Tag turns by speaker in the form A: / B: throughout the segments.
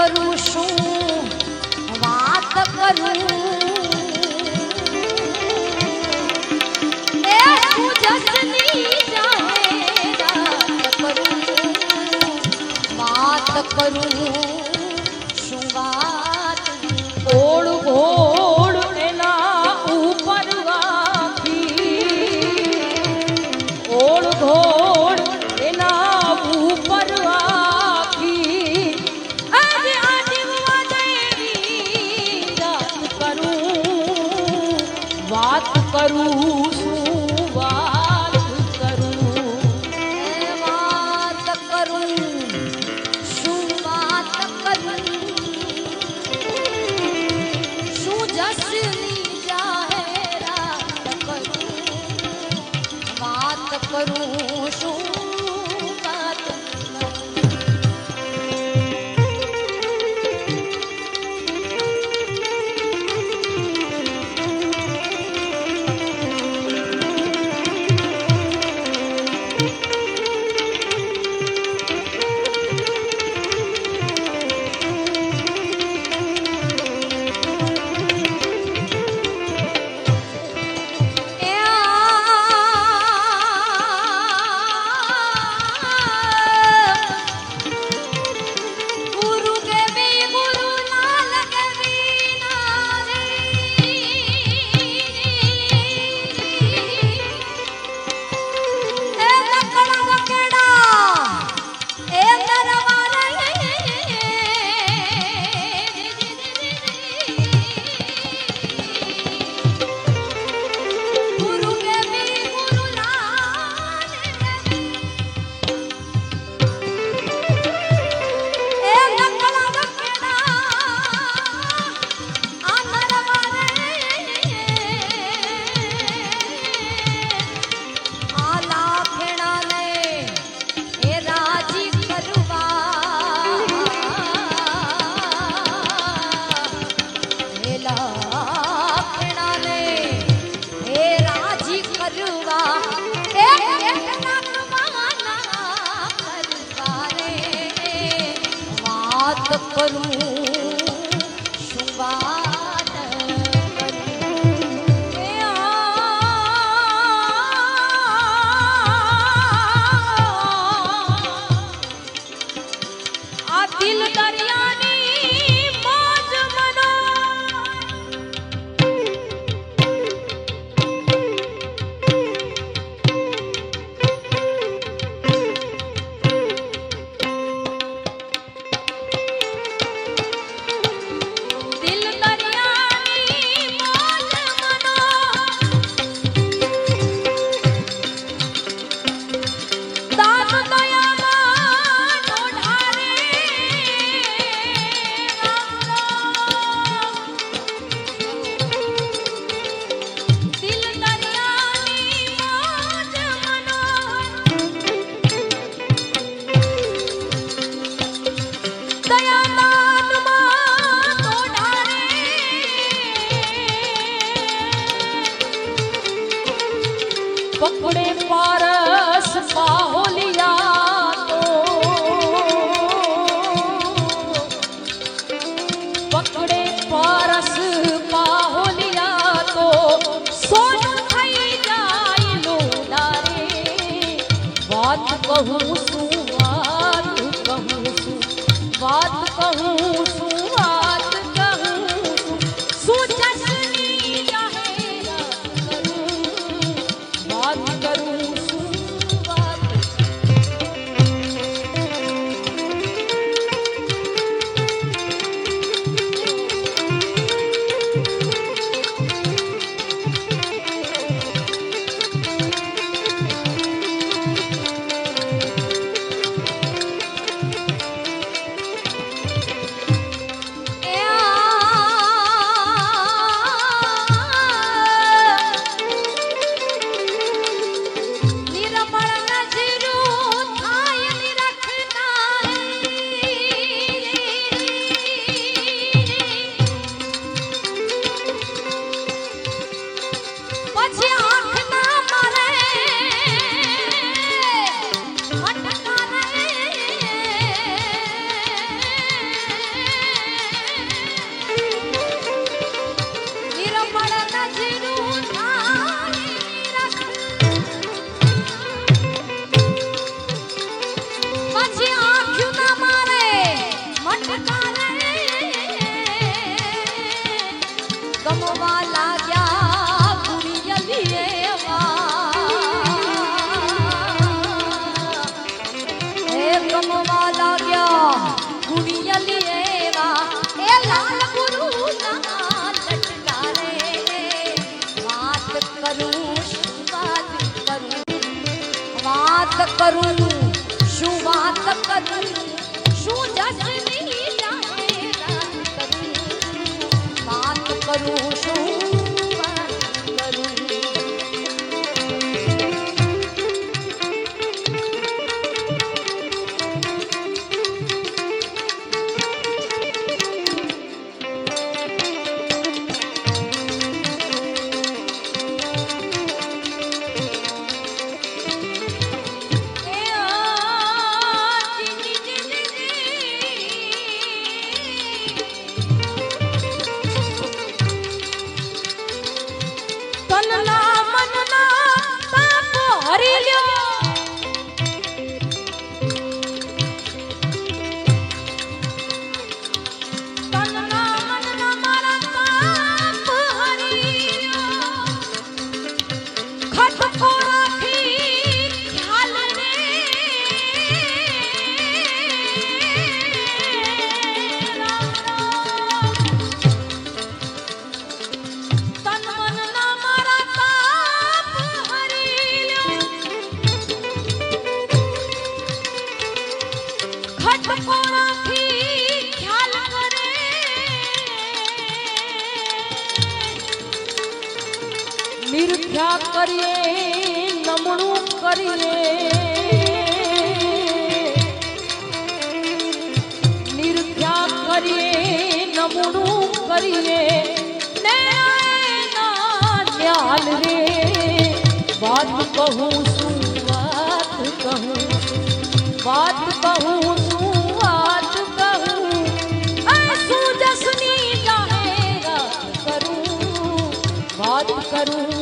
A: કરું શું વાત કરું. એ હું જગની જાણે વાત કરું.
B: યાદ કરું પકડે પારસ માહોલિયા પકડે પારસ માહોલિયા તો. સોનું થઈ જાય લોડા રે વાત કહું છું, વાત કહું છું, વાત
A: அருள் કરીએ નમણું કરીએ નિર્ધ્યા કરીએ નમણું કરીએ ને ધ્યાન રે વાત કહું શું વાત કહું વાત કહું શું વાત કહું શું જસની જાહેરાત કરું વાત કરું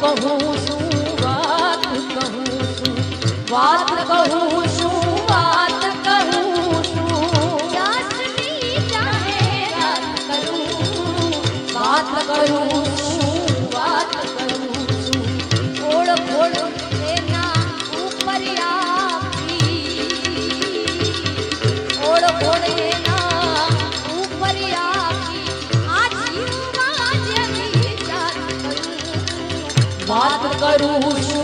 A: કહું છું વાત કહું છું વાત Guarulhos